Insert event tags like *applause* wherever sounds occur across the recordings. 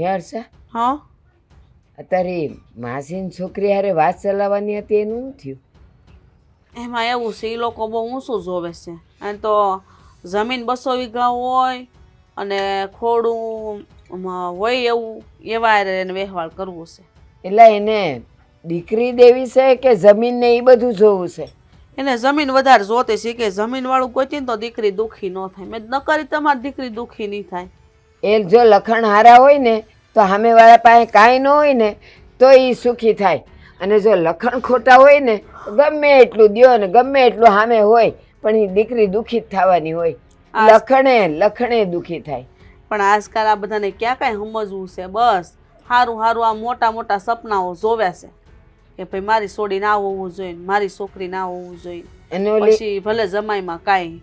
યારસા હા? અત્યારે માસીની છોકરી હારે વાત ચલાવવાની હતી એનું થયું? એમાં એવું છે એ લોકો બહુ ઊંચું જોવે છે. અને તો જમીન બસો વીઘા હોય અને ખોડું હોય એવું એવા એને વ્યવહાર કરવું છે. એટલે એને દીકરી દેવી છે કે જમીન ને એ બધું જોવું છે? એને જમીન વધારે જોતી છે કે જમીન વાળું ગોતી તો દીકરી દુઃખી ન થાય. મેં નકરી તમારી દીકરી દુઃખી નહીં થાય. એ જો લખણ હારા હોય ને તો સામેવાળા પાસે કાંઈ ન હોય ને તો એ સુખી થાય. અને જો લખણ ખોટા હોય ને ગમે એટલું દો ને ગમે એટલું સામે હોય પણ એ દીકરી દુઃખી થવાની હોય. લખણે લખણે દુઃખી થાય. પણ આજકાલ આ બધાને ક્યાં કાંઈ સમજવું છે? બસ. સારું સારું આ મોટા મોટા સપનાઓ જોવે છે. કે ભાઈ મારી છોડી ના હોવું જોઈએ મારી છોકરી ના હોવું જોઈએ. પછી ભલે જમાઈમાં કાંઈ.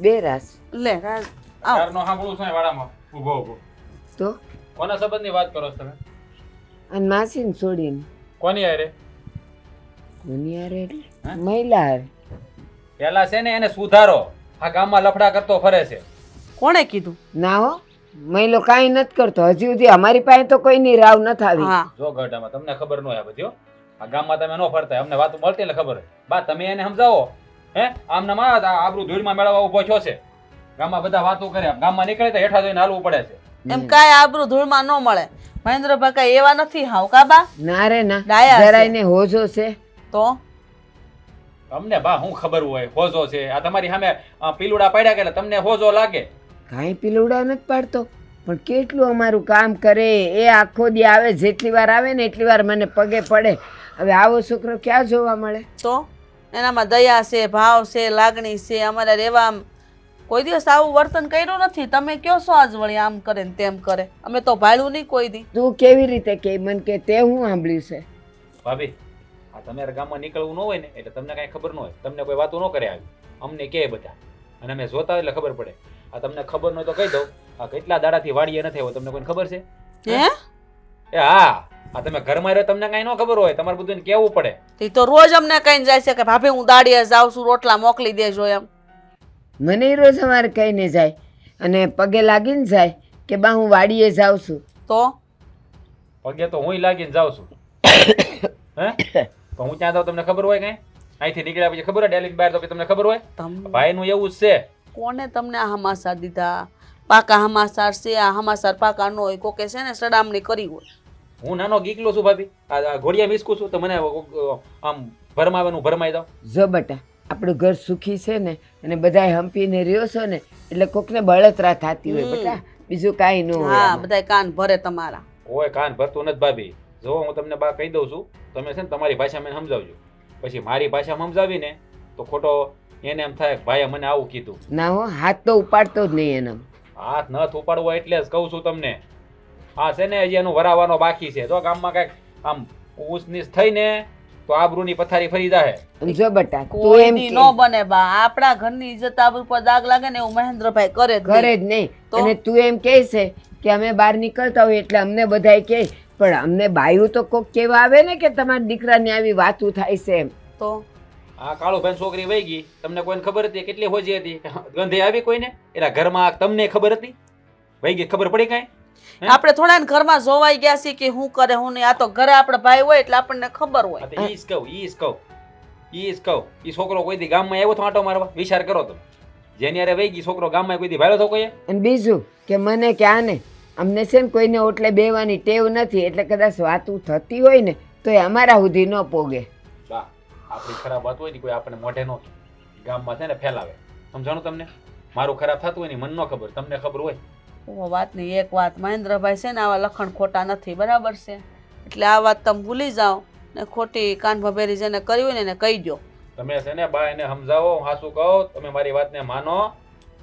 બે રાસ. લે રાજ આવ. ચારનો સાંભળું છું વાડામાં? ઊભો ઊભો તો? કોના સંબંધની વાત કરો છો તમે? અને માસીને છોડીને. કોની હારે? કોની રે એટલે? મહિલા હારે. પેલા છે ને એને સુધારો. આ ગામમાં લફડા કરતો ફરે છે. કોણે કીધું? ના હો મહિલો કાંઈ નથી કરતો. હજી સુધી અમારી પાસે તો કોઈની રાવ નથી આવી. હા. જો ગઢામાં તમને ખબર ન હોય આ બધી આ ગામમાં તમે ન ફરતા અમને વાતો મળતી એટલે ખબર બા તમે એને સમજાવો. હે? આમ ના માં આ આબરૂ ધૂળમાં મેળવવા ઊભો છો છે. ગામમાં બધા વાતો કરે ગામમાં નીકળે તો હેઠા જોઈને હાલવું પડે છે. એમ કાંઈ આબરૂ ધૂળમાં ન મળે. મહેન્દ્ર કાંઈ એવા નથી હાવ કાબા ના રે ના. જરાય ને હોજો છે. તો? તમને બા શું ખબર હોય હોજો છે. આ તમારી સામે પીલુડા પાડ્યા કે તમને હોજો લાગે? કાંઈ પીલુડા નથી પાડતો. પણ કેટલું અમારું કામ કરે એ આખો દી આવે જેટલી વાર આવે ને એટલી વાર મને પગે પડે. હવે આવો છોકરો ક્યાં જોવા મળે? તો? એનામાં દયા છે ભાવ છે લાગણી છે અમારા રહેવા કોઈ દિવસ આવું વર્તન કર્યું નથી. તમે કયો છો આજ વળી આમ કરે ને તેમ કરે? અમે તો ભાડું નહીં કોઈ દી. તું કેવી રીતે કે? મને કે તે હું સાંભળ્યું છે. ભાભી આ તમારે ગામમાં નીકળવું ન હોય ને એટલે તમને કાંઈ ખબર ન હોય. તમને કોઈ વાતો ન કરે આવી. અમને કહે બધા. અને અમે જોતા હોય એટલે ખબર પડે. આ તમને ખબર ન હોય તો કહી દઉં. આ કેટલા દાડાથી વાડીએ નથી આવ્યો તમને કોઈને ખબર છે? હે? એ હા. આ તમે ઘરમાં રહ્યો તમને કાંઈ ન ખબર હોય. તમારે બધું કહેવું પડે. તે તો રોજ અમને કહીને જાય છે કે ભાભી હું દાડીએ જાઉં છું રોટલા મોકલી દેજો એમ. મને રોજ અમારે કહીને જાય અને પગે લાગીને જાય કે બા હું વાડીએ જાઉં છું. તો? પગે તો હું લાગીને જાઉં છું. *coughs* હે? તો હું ત્યાં જાઉં તમને ખબર હોય કઈ? અહીંથી નીકળ્યા પછી ખબર હોય ડેલી બહાર તો તમને ખબર હોય? ભાઈનું એવું જ છે. કોને તમને આ હમાસા દીધા? પાકા હમાસાર છે આ હમાસાર પાકા નો હોય કોકે છે ને સડામણી કરી હોય. હું નાનો ગીકલો છું ભાભી. આ આ ઘોડિયા મિસકું છું તો મને આમ ભરમાવાનું ભરમાઈ દો. જો બટા આપણું ઘર સુખી છે ને અને બધાય હંપીને રહ્યો છો ને એટલે કોકને બળતરા થતી હોય બધા બેટા બીજું કાંઈ ન હોય હા બધા બધાય કાન ભરે તમારા. કોઈ કાન ભરતું નથી ભાભી. જો હું તમને બા કહી દઉં છું તમે છે ને તમારી ભાષામાં સમજાવજો. પછી મારી ભાષામાં સમજાવીને તો ખોટો એને એમ થાય ભાઈ મને આવું કીધું. ના હો હાથ તો ઉપાડતો જ નહીં એનો. હાથ નથી ઉપાડવો એટલે જ કહું છું તમને. હા છે ને હજી એનું વરાવાનો બાકી છે. જો ગામમાં કાંઈક આમ ઉસનીસ થઈને તો આબરૂની પથારી ફરી જાય જો બટા તું કોઈ એમ ન બને બા. આપણા ઘરની ઇજ્જત આબરૂ પર દાગ લાગે ને એવું મહેન્દ્રભાઈ કરે ઘરે જ નહીં. અને તું એમ કહે છે કે અમે બહાર નીકળતા હોય એટલે અમને બધાય કહે. પણ અમને બાયું તો કોક કેવા આવે ને કે તમારા દીકરાને આવી વાતું થાય છે એમ. તો? આ કાળો ભાઈ છોકરી વહી ગઈ. તમને કોઈને ખબર હતી? કેટલી હોજી હતી? ગંધે આવી કોઈને? એના ઘરમાં તમને ખબર હતી? વહી ગઈ? ખબર પડી કાંઈ? આપણે થોડા ઘરમાં જોવાઈ ગયા છીએ કે હું કરે હું નહીં. આ તો ઘરે આપણે ભાઈ હોય એટલે આપણને ખબર હોય. આ ઈ જ કહું ઈ જ કહું. ઈ જ કહું. ઈ છોકરો કોઈ દી ગામમાં આવ્યો તો આંટો મારવા? વિચાર કરો તમે. જેની વહી ગઈ છોકરો ગામમાં કોઈ દી ભાડો તો કોઈ અને બીજું કે મને કે આને અમને છે ને કોઈને ઓટલે બેવાની ટેવ નથી એટલે કદાચ વાતું થતી હોય ને તો એ અમારા સુધી ન પોગે. બા આપણી ખરાબ વાત હોય ને કોઈ આપણે મોઢે નો. ગામમાં છે ને ફેલાવે. સમજાણું તમને? મારું ખરાબ થતું હોય ને મન ન ખબર. તમને ખબર હોય? વાતની એક વાત. મહેન્દ્રભાઈ છે ને આવા લખણ ખોટા નથી બરાબર છે? એટલે આ વાત તમે ભૂલી જાઓ ને ખોટી કાન ભભેરી જેને કરી હોય ને એને કહી દો તમે છે ને બા એને સમજાવો હું હાસું કહો તમે મારી વાતને માનો.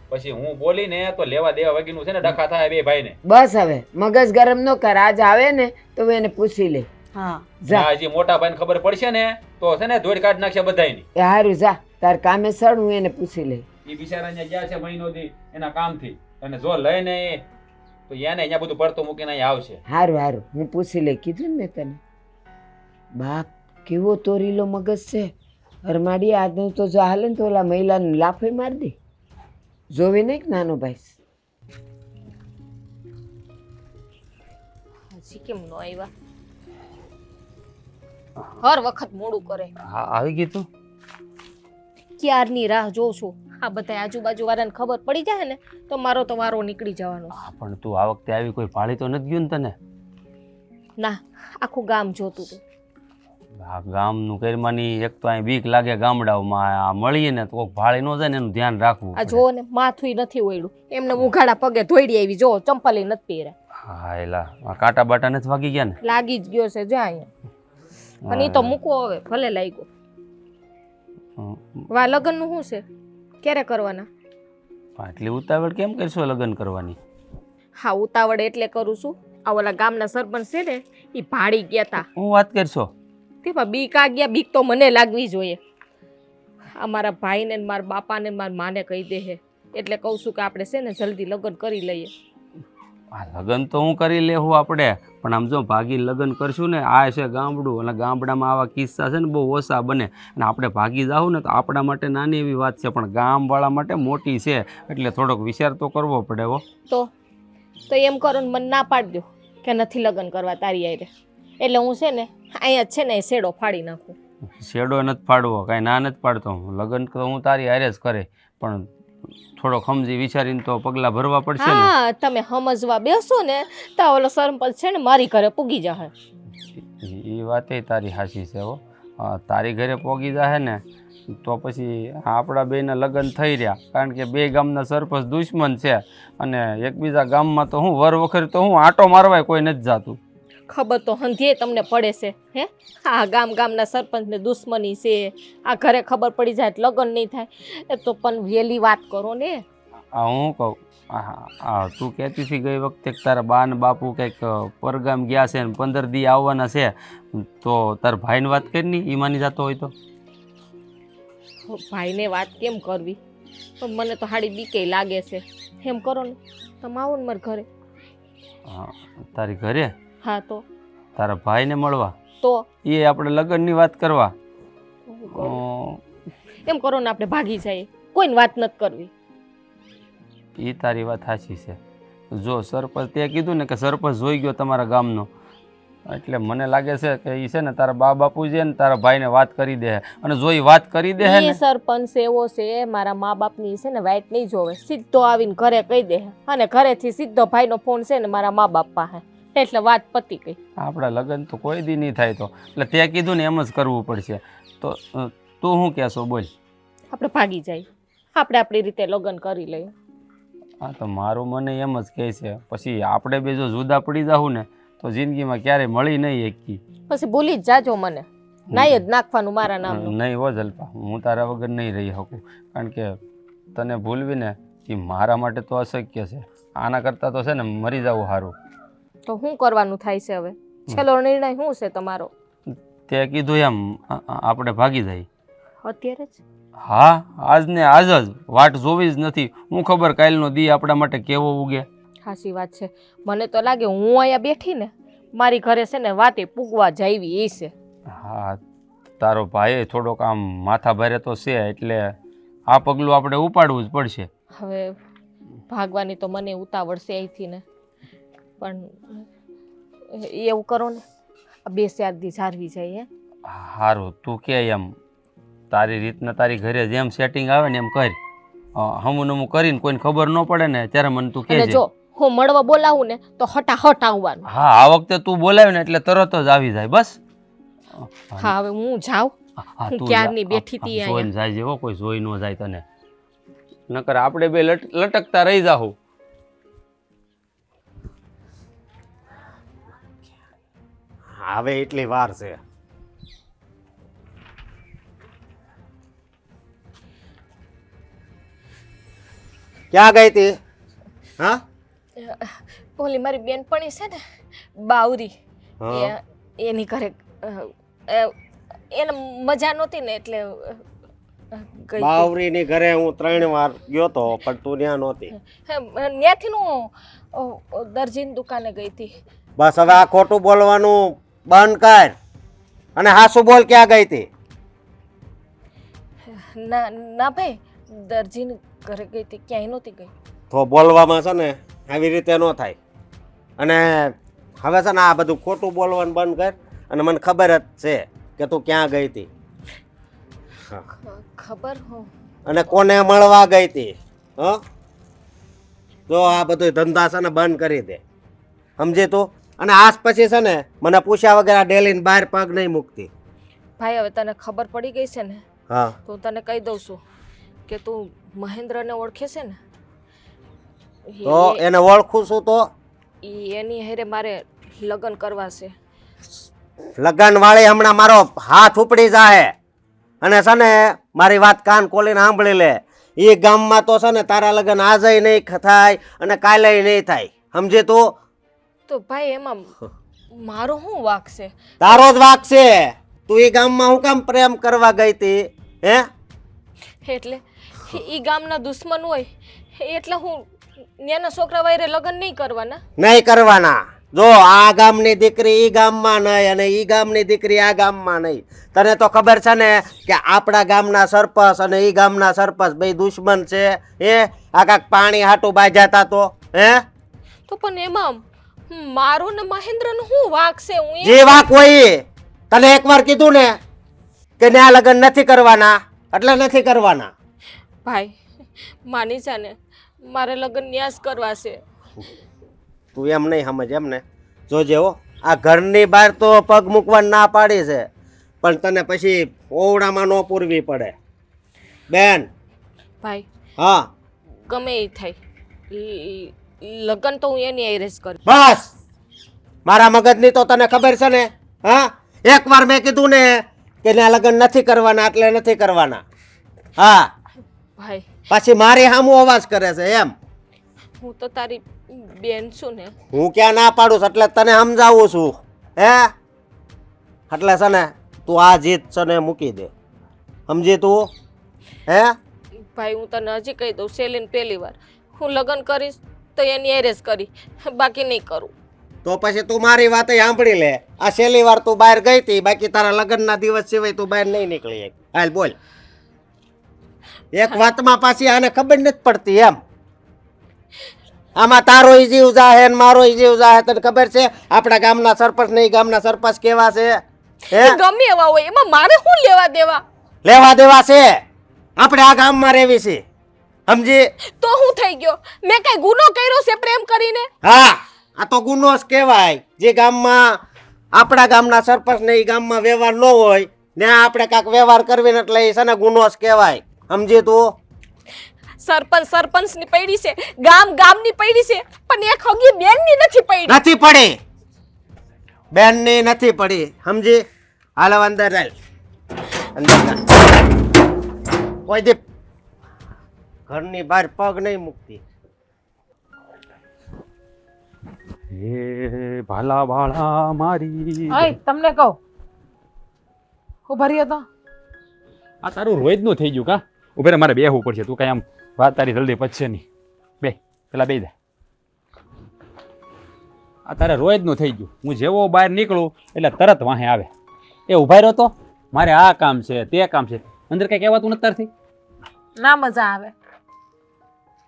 પછી હું બોલીને તો લેવા દેવા વગીનું છે ને ડખા થાય બે ભાઈને. બસ હવે મગજ ગરમ નો કર આજ આવે ને તો એને પૂછી લે. હા. જા. હજી મોટા ભાઈને ખબર પડશે ને તો છે ને ધોઈ કાઢ નાખશે બધાયની. એ હારું જા. તાર કામે સડ હું એને પૂછી લે એ બિચારા અહીંયા ગયા છે મહિનોથી એના કામથી. અને જો લઈને તો એને અહીંયા બધું પડતું મૂકીને અહીંયા આવશે. હારું હારું. હું પૂછી લઈ. કીધું ને મેં તને. બાપ કેવો તોરીલો મગજ છે. હરમાડી આજનું તો જો હાલે ને તો ઓલા મહિલાને લાફે મારી દે. જોવે નહીં કે નાનો ભાઈ? હજી કેમ ન આવ્યા? હર વખત મોડું કરે. હા આવી ગયું તું? ક્યારની રાહ જોઉં છું? આ બધા આજુબાજુ વાળાને ખબર પડી જાય ને તો મારો તો વારો નીકળી જવાનો હા પણ તું આ વખતે આવી કોઈ ભાળી તો નથી ગયું ને તને? ના આખું ગામ જોતું હતું. આ ગામનું કરમાની એક તો અહીં બીક લાગે ગામડાઓમાં આ મળીએ ને તો ભાળી ન જાય ને એનું ધ્યાન રાખવું આ જો ને માથું નથી ઓયડું. એમને ઉઘાડા પગે ધોઈડી આવી જો ચંપલ નથી પહેર્યા. હા એલા આ કાંટા બાટા નથી વાગી ગયા ને? લાગી જ ગયો છે જ્યાં અહીંયા. અને એ તો મૂકવો હવે ભલે લાગ્યો. વા લગ્નનું શું છે? ક્યારે કરવાના? આટલી ઉતાવળ કેમ કરશો લગ્ન કરવાની? હા ઉતાવળ એટલે કરું છું. આ ઓલા ગામના સરપંચ છે ને એ ભાડી ગયા તા. હું વાત કરશો? તેમાં બીક આ ગયા બીક તો મને લાગવી જોઈએ. આ મારા ભાઈને ને મારા બાપાને મારા માને કહી દે હે. એટલે કહું છું કે આપણે છે ને જલ્દી લગ્ન કરી લઈએ. આ લગ્ન તો હું કરી લેવું આપણે. પણ આમ જો ભાગી લગ્ન કરશું ને આ છે ગામડું. અને ગામડામાં આવા કિસ્સા છે ને બહુ ઓછા બને. અને આપણે ભાગી જાવું ને તો આપણા માટે નાની એવી વાત છે પણ ગામવાળા માટે મોટી છે. એટલે થોડોક વિચાર તો કરવો પડે હો. તો તો એમ કરો ને મને ના પાડી દો કે નથી લગ્ન કરવા તારી આરે એટલે હું છે ને અહીંયા છે ને એ શેડો ફાડી નાખું. શેડો નથી ફાડવો કાંઈ ના નથી પાડતો હું. લગ્ન તો હું તારી હારે જ કરે. પણ થોડો સમજી વિચારીને તો પગલાં ભરવા પડશે ને? હા તમે સમજવા બેસો ને તો ઓલો સરપંચ છે ને મારી ઘરે પૂગી જશે એ વાતે તારી હાસી છે હો. તારી ઘરે પોગી જાહે ને તો પછી આપણા બેના લગ્ન થઈ રહ્યા. કારણ કે બે ગામના સરપંચ દુશ્મન છે. અને એકબીજા ગામમાં તો હું વર વખત તો હું આટો મારવાય કોઈ નથી જાતું. ખબર તો હંધીએ તમને પડે છે હે? આ ગામ ગામના સરપંચને દુશ્મની છે. આ ઘરે ખબર પડી જાય લગ્ન નહીં થાય. એ તો પણ વહેલી વાત કરો ને. આ હું કહું? હા હા તું કહેતી હતી ગઈ વખતે તારા બા ને બાપુ કંઈક પરગામ ગયા છે ને પંદર દી આવવાના છે. તો તારા ભાઈને વાત કરી એ માની જતો હોય તો? ભાઈને વાત કેમ કરવી? પણ મને તો હાડી બીકે લાગે છે. એમ કરો ને તમે આવો ને મારા ઘરે. હા, તારી ઘરે? હા તો. તારા ભાઈને મળવા? તો? એ આપણે લગ્નની વાત કરવા? એમ કરો ને આપણે ભાગી જઈએ. કોઈને વાત નથી કરવી. એ તારી વાત સાચી છે. જો સરપંચ તે કીધું ને કે સરપંચ જોઈ ગયો તમારા ગામનો. એટલે મને લાગે છે કે એ છે ને તારા બા બાપુ છે ને તારા ભાઈને વાત કરી દે અને જો એ વાત કરી દે ને સરપંચ એવો છે મારા મા બાપની છે ને વાઈટ નહીં જોવે. સીધો આવીને ઘરે કહી દે અને ઘરેથી સીધો ભાઈનો ફોન છે ને મારા મા બાપ પાસે એટલે વાત પતી ગઈ. આપણા લગ્ન તો કોઈ દી નહીં થાય તો. એટલે તે કીધું ને એમ જ કરવું પડશે. તો તું શું કહેશો બોલ. આપણે ભાગી જાય આપણે આપણી રીતે લગ્ન કરી લઈએ. હા તો મારું મને એમ જ કહે છે. પછી આપણે બે જો જુદા પડી જાવું ને તો જિંદગીમાં ક્યારેય મળી નહીં એકી પછી ભૂલી જ જાજો મને. નાય જ નાખવાનું મારા નામ નહીં હો જલ્પા હું તારા વગર નહીં રહી શકું. કારણ કે તને ભૂલવી ને એ મારા માટે તો અશક્ય છે. આના કરતાં તો છે ને મરી જવું સારું તો શું કરવાનું થાય છે હવે? છેલ્લો નિર્ણય શું છે તમારો? તે કીધું એમ આપણે ભાગી જાય. અત્યારે જ? હા આજને આજ જ. વાટ જોવી જ નથી. હું ખબર કાલનો દી આપણા માટે કેવો ઉગે. સાચી વાત છે. મને તો લાગે હું અહીંયા બેઠી ને મારી ઘરે છે ને વાતે પૂગવા જાવી એ છે. હા તારો ભાઈ થોડોક આમ માથા ભારે તો છે એટલે આ પગલું આપણે ઉપાડવું જ પડશે. હવે ભાગવાની તો મને ઉતાવળ છે અહીંથી ને. પણ એવું કરો ને. આ બે ચાર દી જાળવી જાય સારું તું કે એમ તારી રીતના તારી ઘરે જેમ સેટિંગ આવે ને એમ કર. હમું નમું કરીને કોઈને ખબર ન પડે ને ત્યારે મને તું કે જો હું મળવા બોલાવું ને તો હટાહટ આવવાનું. હા આ વખતે તું બોલાવે ને એટલે તરત જ આવી જાય બસ. હા હવે હું જાઉં. હા, ક્યારની બેઠી હતી તી જોઈને જાય હો કોઈ જોઈ ન જાય તને. નકર આપણે બે લટ- લટકતા રહી જાહું. હવે એટલી વાર છે. ક્યાં ગઈ તી હા? ઓલી મારી બેનપણી છે ને બાવરી એ- એની ઘરે એને મજા નહોતી ને એટલે બાવરી ની ઘરે હું ત્રણ વાર ગયો તો પણ તું ત્યાં નહોતી. ત્યાંથી હું દરજીની દુકાને ગઈ હતી. બસ હવે આ ખોટું બોલવાનું બંધ કર. અને હાસુ બોલ ક્યાં ગઈ તી ના ના ભાઈ દરજીની ઘરે ગઈ હતી ક્યાંય નહોતી ગઈ. તો બોલવામાં છે ને આવી રીતે ન થાય. અને હવે છે ને આ બધું ખોટું બોલવાનું બંધ કર અને મને ખબર જ છે કે તું ક્યાં ગઈ હતી. ખબર હું. અને કોને મળવા ગઈ હતી? હ? તો આ બધું ધંધા છે ને બંધ કરી દે. સમજે તું? અને આજ પછી છે ને મને પૂછ્યા વગર આ ડેલીને બહાર પગ નહીં મૂકતી. ભાઈ હવે તને ખબર પડી ગઈ છે ને? હા. તો હું તને કહી દઉં છું કે તું મહેન્દ્રને ઓળખે છે ને? તો એને ઓળખું છું તો? ઈ એની હેરે મારે લગ્ન કરવા છે. લગ્ન વાળી હમણાં મારો હાથ ઉપડી જાય અને છે ને મારી વાત કાન ખોલીને સાંભળી લે. એ ગામમાં તો છે ને તારા લગ્ન આજે નહીં થાય અને કાલે નહીં થાય. સમજે તું? તો ભાઈ એમાં મારો શું વાક છે? તારો જ વાક છે. તું એ ગામમાં હું કામ પ્રેમ કરવા ગઈ હતી? હે? એટલે ઈ ગામના દુશ્મન હોય એટલે હું ન્યાના છોકરા વાયરે લગ્ન નહીં કરવાના. નહીં કરવાના. જો આ ગામની દીકરી ઈ ગામમાં નહીં અને ઈ ગામની દીકરી આ ગામમાં નહીં. તને તો ખબર છે ને કે આપણા ગામના સરપંચ અને ઈ ગામના સરપંચ બે દુશ્મન છે. હે? આ કાંક પાણી હાટું બાજાતા તો. હે? તો પણ એમાં મારો ને મહેન્દ્રનો શું વાક છે? હું જે વાક હોય. તને એકવાર કીધું ને કે ને આ લગ્ન નથી કરવાના એટલે નથી કરવાના. ભાઈ માની જા ને મારે લગ્ન ન્યાસ કરવા છે. તું એમ નહીં સમજ એમ ને. જોજે હો આ ઘરની બહાર તો પગ મૂકવા ના પાડી છે પણ તને પછી ઓવડામાં ન પૂરવી પડે. બેન. ભાઈ હા. ગમે એ થાય. લગ્ન તો હું એની હારે કરું. બસ! મારા મગજની તો તને ખબર છે ને? હા? એકવાર મેં કીધું ને કે ના લગ્ન નથી કરવાના એટલે નથી કરવાના. હા. ભાઈ. પાછી મારી સામું અવાજ કરે છે એમ. હું તો તારી બેન છું ને. હું ક્યાં ના પાડું છું એટલે તને સમજાવું છું. હે? એટલે છે ને તું આ જીત છે ને મૂકી દે. સમજી તું? હે? ભાઈ હું તને હજી કહી દઉં સેલીન પહેલી વાર. હું લગ્ન કરીશ તો એની એરેસ કરી. બાકી નહીં કરું. તો પછી તું મારી વાત સાંભળી લે. આ છેલ્લી વાર તું બહાર ગઈ હતી બાકી તારા લગ્નના દિવસ સિવાય તું બહાર નહીં નીકળી હાલ બોલ. એક વાતમાં પાછી આને ખબર નથી પડતી એમ. આમાં તારો જીવ જાહે ને મારો જીવ જાહે તને ખબર છે? આપણા ગામના સરપંચ નહીં ગામના સરપંચ કેવા છે? હે? ગમે એવા હોય એમાં મારે શું લેવા દેવા? લેવા દેવા છે? આપણે આ ગામમાં રહેવી છે. સમજી? તો હું થઈ ગયો. મેં કઈ ગુનો કર્યો છે પ્રેમ કરીને? હા આ તો ગુનો જ કહેવાય. જે ગામમાં આપણા ગામના સરપંચ ને એ ગામમાં વ્યવહાર ન હોય ને આપણે કાંઈક વ્યવહાર કરવી એટલે એ છે ને ગુનો જ કહેવાય. સમજે તું? સરપંચ સરપંચની પૈડી છે. ગામ ગામની પૈડી છે. પણ એક હગી બેનની નથી પૈડી. નથી પડી. બેનની નથી પડી. સમજી? હાલ અંદર અંદર કોઈ દી ઘરની બહાર પગ નહીં મૂકતી. હે ભાલા વાળા મારી. ઓય તમને કહું. ઊભા રહ્યો તો આ તારું રોજનું થઈ ગયું કા? ઉભે રે, મારે બેહવું પડશે. તું કઈ આમ વાત તારી જલ્દી પચશે નહીં. બે પેલા બે દે આ તારે રોજનું થઈ ગયું. હું જેવો બહાર નીકળું એટલે તરત વાહે આવે. એ ઊભા રહ્યો તો? મારે આ કામ છે તે કામ છે. અંદર કંઈ કહેવાતું નથી તારથી? ના મજા આવે.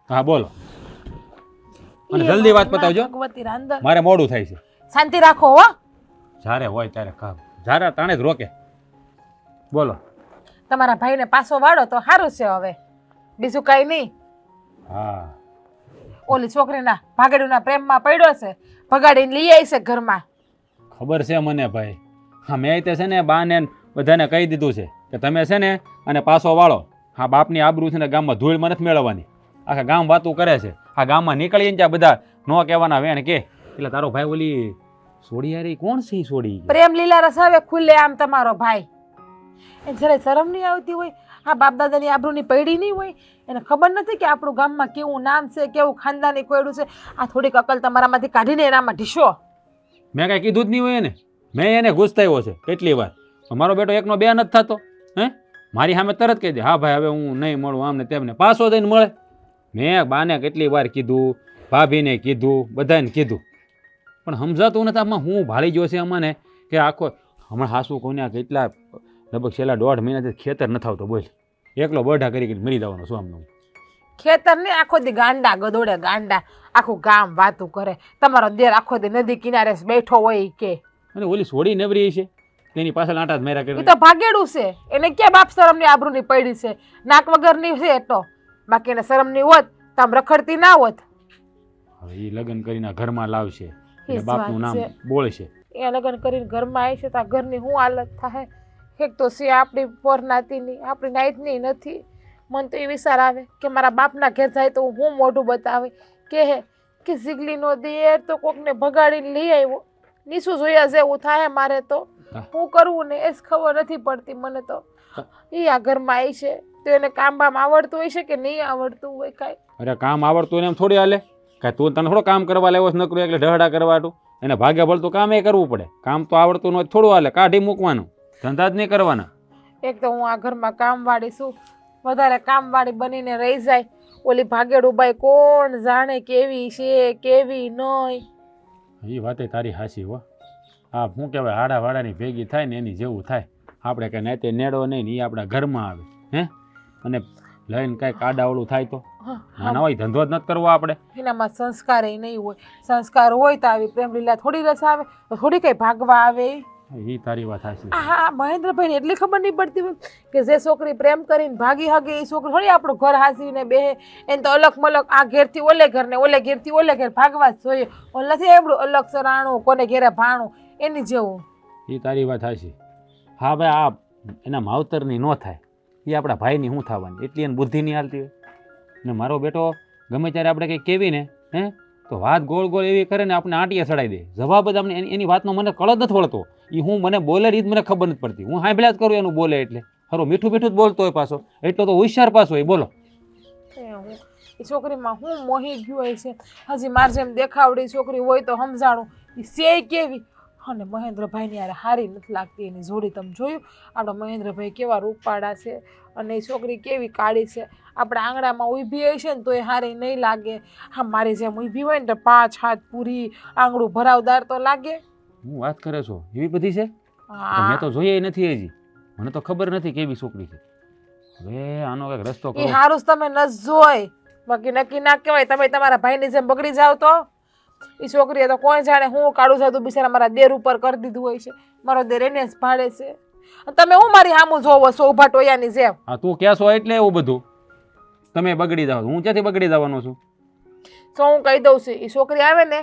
હા બોલો. અને જલ્દી વાત પતાવજો મારે મોડું થાય છે. શાંતિ રાખો હો. જ્યારે હોય ત્યારે કામ જ્યારે તાણે જ રોકે. બોલો. તમારા ભાઈને પાછો વાળો તો સારું છે હવે. બીજું કઈ નહીં. હા. ઓલી છોકરીના ભાગડીના પ્રેમમાં પડ્યો છે. ભગાડીને લઈ આવી છે ઘરમાં. ખબર છે મને ભાઈ. હા મેં તે છે ને બાને બધાને કહી દીધું છે કે તમે છે ને અને પાછો વાળો. હા બાપની આબરૂ છે ને ગામમાં ધૂળમાં નથી મેળવવાની. આખા ગામ વાતું કરે છે. આ ગામમાં નીકળીએ ને ત્યાં બધા નો કહેવાના વેણ કે એટલે તારો ભાઈ ઓલી સોડી યાર કોણ છે ઈ સોડી પ્રેમ લીલા રસ હવે ખુલ્લે આમ તમારો ભાઈ. એ જરાય શરમ નહીં આવતી હોય આ બાપ દાદાની આબરૂની પૈડી નહીં હોય એને ખબર નથી કે આપણું ગામમાં કેવું નામ છે કેવું ખાનદાની કોયડું છે. આ થોડીક અકલ તમારામાંથી કાઢીને એનામાં ઢીશો મેં કાંઈ કીધું જ નહીં હોય એને. મેં એને ગુસ્સાયો છે કેટલી વાર. મારો બેટો એકનો બે નથી થતો હે? મારી સામે તરત કહી દે હા ભાઈ હવે હું નહીં મળું આમને તેમને પાછો જઈને મળે. મેં બાને કેટલી વાર કીધું ભાભીને કીધું બધાને કીધું. પણ સમજાતું નથી આમાં હું ભાળી ગયો છે અમાને કે આખો હમણાં હાસુ કોને આ કેટલા લગભગ છેલ્લા દોઢ મહિનાથી ખેતર નથી આવતો બોલ. એકલો બઢા કરી કરીને મરી જવાનો છું આમનું. ખેતર ને આખો દી ગાંડા ગદોડે ગાંડા આખું ગામ વાતું કરે. તમારો દેર આખો દી નદી કિનારે બેઠો હોય કે. અને ઓલી સોડી નવરી છે તેની પાછળ આટા જ મેરા એ કરી. તો ભાગેડું છે. એને ક્યાં બાપ શરમની આબરૂની પડી છે? નાક વગરની છે તો. બાકી એને શરમની હોત તો આમ રખડતી ના હોત. હવે એ લગ્ન કરીને ઘરમાં લાવશે. એ બાપનું નામ બોલશે એ લગ્ન કરીને ઘરમાં આવી છે તો આ ઘરની શું હાલત થાય? એક તો છે આપણી પર નાતીની આપણી નાઈટની નથી. મને તો એ વિચાર આવે કે મારા બાપના ઘેર જાય તો હું મોઢું બતાવે? કે હે કે ઝીગલીનો દેર તો કોકને ભગાડીને લઈ આવ્યો. નીસું જોયા જેવું થાય મારે તો. હું. કરવું ને એ જ ખબર નથી પડતી મને તો. એ આ ઘરમાં આવી છે. તો એને કામ બામ આવડતું હોય છે કે નહીં આવડતું હોય કાંઈ? અરે કામ આવડતું હોય એમ થોડી હાલે. કાંઈ તું તને થોડો કામ કરવા લેવો છે નકરું એટલે ઢહડા કરવાટું એને ભાગે ભળતું કામ એ કરવું પડે. કામ તો આવડતું ન થોડું હાલે. કાઢી મૂકવાનું. ધંધા જ નહીં કરવાના. એક તો હું આ ઘરમાં કામવાળી છું. વધારે કામવાળી બનીને રહી જાય. ઓલી ભાગેડું બાઈ કોણ જાણે કેવી છે કેવી નહીં એ વાતે તારી હાસી હો. આ શું કહેવાય હાડા વાડાની ભેગી થાય ને એની જેવું થાય. આપણે કે નહીં તે નેડો નહીં ને એ આપણા ઘરમાં આવે હે? અને લઈને કાંઈ કાડાવડું થાય તો? હા, ના હોય ધંધો જ નથી કરવો આપણે. એનામાં સંસ્કાર એ નહીં હોય. સંસ્કાર હોય તો આવી પ્રેમ લીલા થોડી રસ આવે તો થોડી કઈ ભાગવા આવે. એ તારી વાત હાસી હા મહેન્દ્રભાઈને એટલી ખબર નહીં પડતી હોય કે જે છોકરી પ્રેમ કરીને ભાગી હગે એ છોકરી થોડી આપણું ઘર હાસીને બેહે. એને તો અલગ મલક આ ઘેરથી ઓલે ઘર ને ઓલે ઘેરથી ઓલે ઘેર ભાગવા જ જોઈએ. ઓલે નથી એવડું અલગ સરાણું કોને ઘેરે ભાણું એની જેવું. એ તારી વાત હાસી હા ભાઈ, આ એના માવતરની ન થાય. એ આપણા ભાઈની શું થવાની? એટલી એને બુદ્ધિ નહીં હાલતી હોય. ને મારો બેટો ગમે ત્યારે આપણે કંઈ કેવી ને, હે, તો વાત ગોળ ગોળ એવી કરે ને આપણે આંટીએ ચડાવી દે. જવાબ જ આપણે એની વાતનો મને કળ જ નથી વળતો. એ હું મને બોલે રીત મને ખબર નથી પડતી. હું હાંભળ્યા જ કરું એનું બોલે એટલે. ખરો મીઠું મીઠું જ બોલતો હોય પાછો. એટલો તો હોશિયાર પાછો હોય. બોલો. એ છોકરીમાં હું મોહી ગયો હોય છે. હજી માર જેમ દેખાવડી છોકરી હોય તો સમજાણું. એ સે કેવી? અને મહેન્દ્રભાઈની યાર હારી નથી લાગતી એની જોડી તમે જોયું? આપણો મહેન્દ્રભાઈ કેવા રૂપાળા છે અને એ છોકરી કેવી કાળી છે? આપણે આંગણામાં ઊભી છે ને તો એ હારી નહીં લાગે. હા મારી જેમ ઊભી હોય ને તો પાંચ હાથ પૂરી આંગળું ભરાવદાર તો લાગે. હું વાત કરે છો? એવી બધી છે? મેં તો જોઈએ નથી હજી. મને તો ખબર નથી કેવી છોકરી છે. હવે આનો કંઈક રસ્તો કરો હારું તમે ન જોઈ બાકી નક્કી ના કહેવાય તમે તમારા ભાઈની જેમ બગડી જાવ તો? એ છોકરીએ તો કોણ જાણે હું કાઢું જાતું બિચારા મારા દેર ઉપર કરી દીધું હોય છે. મારો દેર એને જ ભાડે છે. તમે હું મારી સામું જોવો છો ઊભા ટોયાની જેમ? હા તું કહેશો એટલે એવું બધું? તમે બગડી જાવ હું ક્યાંથી બગડી જવાનો છું? તો હું કહી દઉં છું એ છોકરી આવે ને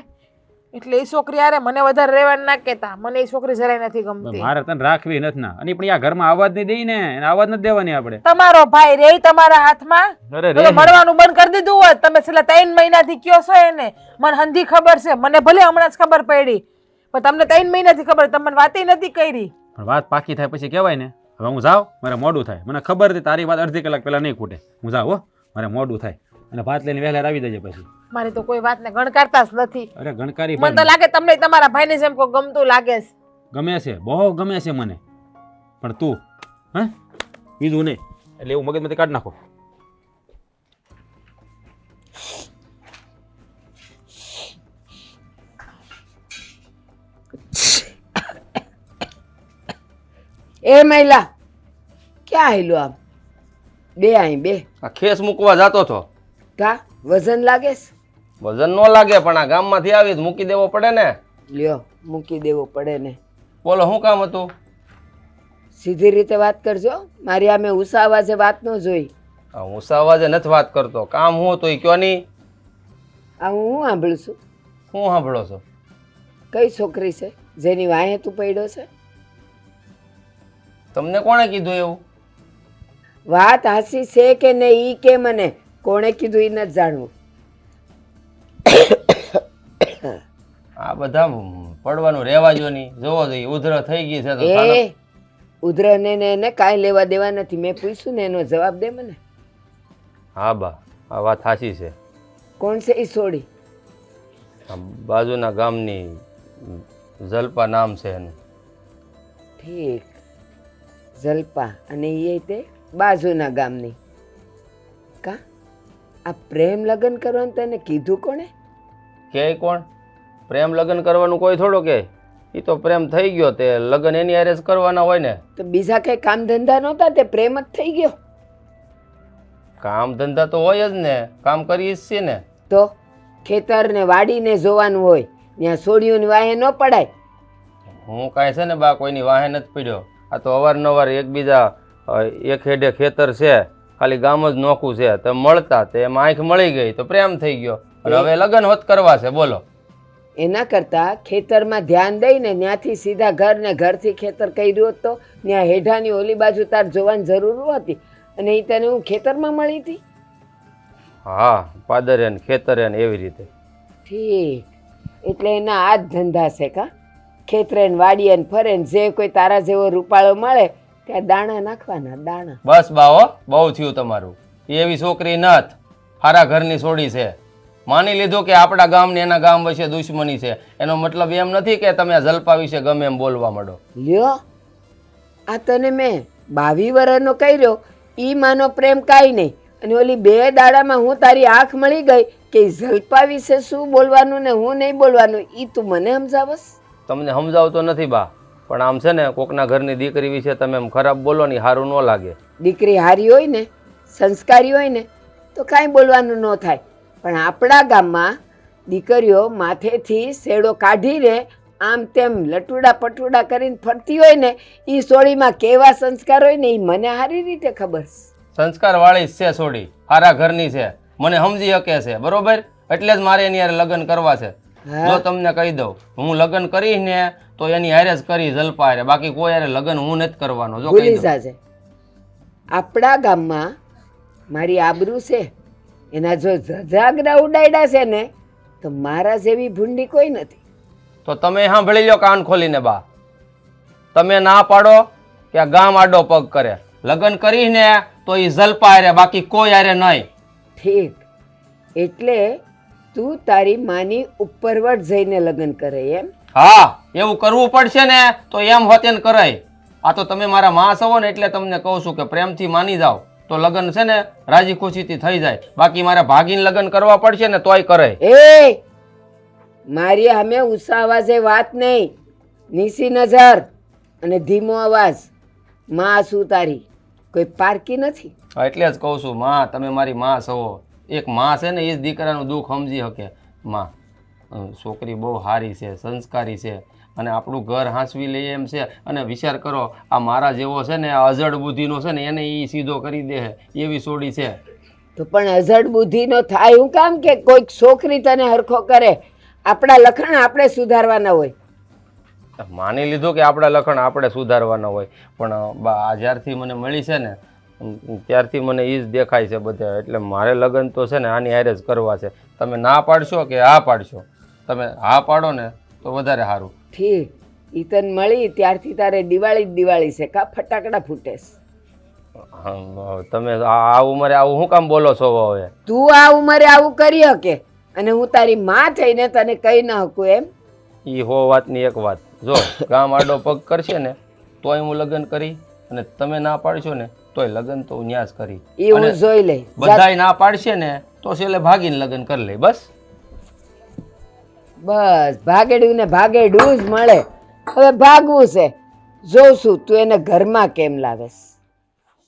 એટલે એ છોકરી આરે મને વધારે રહેવા ના કહેતા મને એ છોકરી જરાય નથી ગમતી. મારે તને રાખવી નથી ના. અને પણ આ ઘરમાં આવાજ નહીં દઈ ને એને આવાજ નથી દેવાની આપણે. તમારો ભાઈ રે તમારા હાથમાં? અરે મળવાનું બંધ કરી દીધું હોત. તમે છેલ્લા ત્રણ મહિનાથી કયો છો એને? મને હંધી ખબર છે. મને ભલે હમણાં જ ખબર પડી પણ તમને ત્રણ મહિનાથી ખબર તમને વાત વાતે નથી કરી. પણ વાત પાકી થાય પછી કહેવાય ને. હવે હું જાઉં મારે મોડું થાય. મને ખબર હતી તારી વાત અડધી કલાક પહેલા નહીં ખૂટે. હું જાઉં હો મારે મોડું થાય. અને ભાત લઈને વહેલા આવી જજે પછી. મારી તો કોઈ વાતને ગણકારતા જ નથી. અરે ગણકારી મને તો લાગે તમને તમારા ભાઈને જેમ કો ગમતું લાગે છે. ગમે છે બહુ ગમે છે મને. પણ તું હે? બીજું નહીં. એટલે એવું મગજમાંથી કાઢી નાખો. એ મહિલા ક્યાં આવેલું આમ? બે અહીં બે. આ ખેસ મૂકવા જતો હતો. કા વજન લાગે વજન ન લાગે પણ આ ગામમાંથી આવી મૂકી દેવો પડે ને. લ્યો મૂકી દેવો પડે ને. બોલો શું કામ હતું? સીધી રીતે વાત કરજો મારી આમે ઉષા અવાજે વાત ન જોઈ. ઉષા અવાજે નથી વાત કરતો. કામ હું તો એ કયો નહીં આ હું હું સાંભળું છું? હું સાંભળો છો? કઈ છોકરી છે જેની વાંહે તું પડ્યો છે? તમને કોણે કીધું એવું? વાત હાસી છે કે નહીં ઈ કે મને? કોણે કીધું એ નથી જાણવું. આ બધા પડવાનું રહેવા જો નહીં. જોવો જોઈએ ઉધર થઈ ગઈ છે તો એ ઉધરને ને એને કાંઈ લેવા દેવા નથી. મેં પૂછ્યું ને એનો જવાબ દે મને. હા બા આ વાત સાચી છે. કોણ છે એ આ બાજુના ગામની જલપા નામ છે એનું. ઠીક. જલપા અને એ તે બાજુના ગામની. આ પ્રેમ લગ્ન કરવાનું તને કીધું કોણે? કે કોણ? પ્રેમ લગ્ન કરવાનું કોઈ થોડો કે. એ તો પ્રેમ થઈ ગયો તે. લગ્ન એની અરેજ કરવાના હોય ને. તો બીજા કઈ કામ ધંધા નહોતા? તે પ્રેમ જ થઈ ગયો. કામ ધંધા તો હોય જ ને. કામ કરીએ જ છીએ ને. તો ખેતર ને વાડીને જોવાનું હોય. ત્યાં સોડિયું વાહે ન પડાય. હું કાંઈ છે ને બા કોઈની વાહે નથી પડ્યો. આ તો અવારનવાર એકબીજા એક હેડે ખેતર છે. ખાલી ગામ જ નોખું છે. તો મળતા તે એમાં આંખ મળી ગઈ તો પ્રેમ થઈ ગયો. અને હવે લગ્ન હોત કરવા છે બોલો. એના કરતાં ખેતરમાં ધ્યાન દઈને ત્યાંથી સીધા ઘર ને ઘરથી ખેતર કર્યું હતો તો ત્યાં હેઠાની ઓલી બાજુ તાર જોવાની જરૂર હતી. અને એ તને હું ખેતરમાં મળી હતી? હા પાદરે ને ખેતરે ને એવી રીતે. ઠીક. એટલે એના આ જ ધંધા છે કા? ખેતરે ને વાડીએ ને ફરે ને જે કોઈ તારા જેવો રૂપાળો મળે ત્યાં દાણા નાખવાના દાણા. બસ બાઓ બહુ થયું તમારું. એવી છોકરી નથ. હારા ઘરની છોડી છે. માની લીધું કે આપણા ગામ ને એના ગામ વચ્ચે દુશ્મની છે. એનો મતલબ એમ નથી કે તમે જલપા વિશે ગમે એમ બોલવા માંડો. લ્યો. આ તને મેં બાવી વર્ષનો કર્યો. ઈ માનો પ્રેમ કાંઈ નહીં. અને ઓલી બે દાડામાં હું તારી આંખ મળી ગઈ કે જલપા વિશે શું બોલવાનું ને હું નહીં બોલવાનું ઈ તું મને સમજાવસ? તમને સમજાવતો નથી બા. પણ આમ છે ને કોકના ઘરની દીકરી વિશે તમે એમ ખરાબ બોલો ને સારું ન લાગે. દીકરી હારી હોય ને સંસ્કારી હોય ને તો કાંઈ બોલવાનું ન થાય. પણ આપણા ગામમાં દીકરીઓ માથેથી શેડો કાઢીને આમ તેમ લટુડા પટુડા કરીને ફરતી હોય ને એ સોળીમાં કેવા સંસ્કાર હોય ને એ મને સારી રીતે ખબર સંસ્કારવાળી સંસ્કાર વાળી જ છે સોળી. સારા ઘરની છે. મને સમજી શકે છે. બરોબર? એટલે જ મારે એની યાર લગ્ન કરવા છે. જો તમને કહી દઉં હું લગ્ન કરીશ ને તો એની હારે જ કરી જલપા હારે બાકી કોઈ હારે લગ્ન હું નથી કરવાનો જો કહી દઉં. આપણા ગામમાં મારી આબરૂ છે એના જો ઝાગરા ઉડાડ્યા છે ને તો મારા જેવી ભૂંડી કોઈ નથી. તો તમે સાંભળી લો કાન ખોલીને બા. તમે ના પાડો કે આ ગામ આડો પગ કરે. લગ્ન કરીશ ને તો એ જલપા હારે બાકી કોઈ હારે નહીં. ઠીક. એટલે તું તારી માની ઉપરવટ જઈને લગ્ન કરે એમ? હા એવું કરવું પડશે ને તો એમ હોતે ને કરાય. આ તો તમે મારા માં છો ને એટલે તમને કહું છું કે પ્રેમથી માની જાઓ. તો લગ્ન છે ને રાજી ખુશીથી થઈ જાય. બાકી મારે ભાગીને લગ્ન કરવા પડશે ને તોય કરે એ મારી અમે ઉષા અવાજે વાત નહીં. નીસી નજર અને ધીમો અવાજ. માં શું તારી. કોઈ પારકી નથી? એટલે જ કહું છું માં તમે મારી માં છો. એક માં છે ને એ જ દીકરાનું દુઃખ સમજી શકે. માં છોકરી બહુ સારી છે સંસ્કારી છે અને આપણું ઘર હાંસવી લઈએ એમ છે. અને વિચાર કરો આ મારા જેવો છે ને આ અજડ બુદ્ધિનો છે ને એને એ સીધો કરી દે એવી સોડી છે. તો પણ અઝડ બુદ્ધિનો થાય હું કામ કે કોઈક છોકરી તને હરખો કરે? આપણા લખણ આપણે સુધારવાના હોય. માની લીધું કે આપણા લખણ આપણે સુધારવાના હોય. પણ આ જ્યારથી મને મળી છે ને ત્યારથી મને એ જ દેખાય છે બધા. એટલે મારે લગ્ન તો છે ને આની હારે જ કરવા છે. તમે ના પાડશો કે હા પાડશો? તમે હા પાડો ને તો વધારે સારું. ઠીક. ઈ તને મળી ત્યારથી તારે દિવાળી જ દિવાળી છે કા ફટાકડા ફૂટેશ હમ, તમે આ ઉંમરે આવું શું કામ બોલો છો હવે? તું આ ઉંમરે આવું કરી શકે અને હું તારી માં થઈને તને કહી ન શકું એમ. એ હો વાતની એક વાત. જો ગામ આડો પગ કરશે ને તોય હું લગ્ન કરી અને તમે ના પાડશો ને તોય લગ્ન તો ન્યાસ કરી. એ હું જોઈ લઈ. બધાય ના પાડશે ને તો છેલ્લે ભાગીને લગ્ન કરી લે બસ. બસ ભાગેડું ને ભાગેડું જ મળે. હવે ભાગવું છે. જોઉં છું તું એને ઘરમાં કેમ લાવેશ?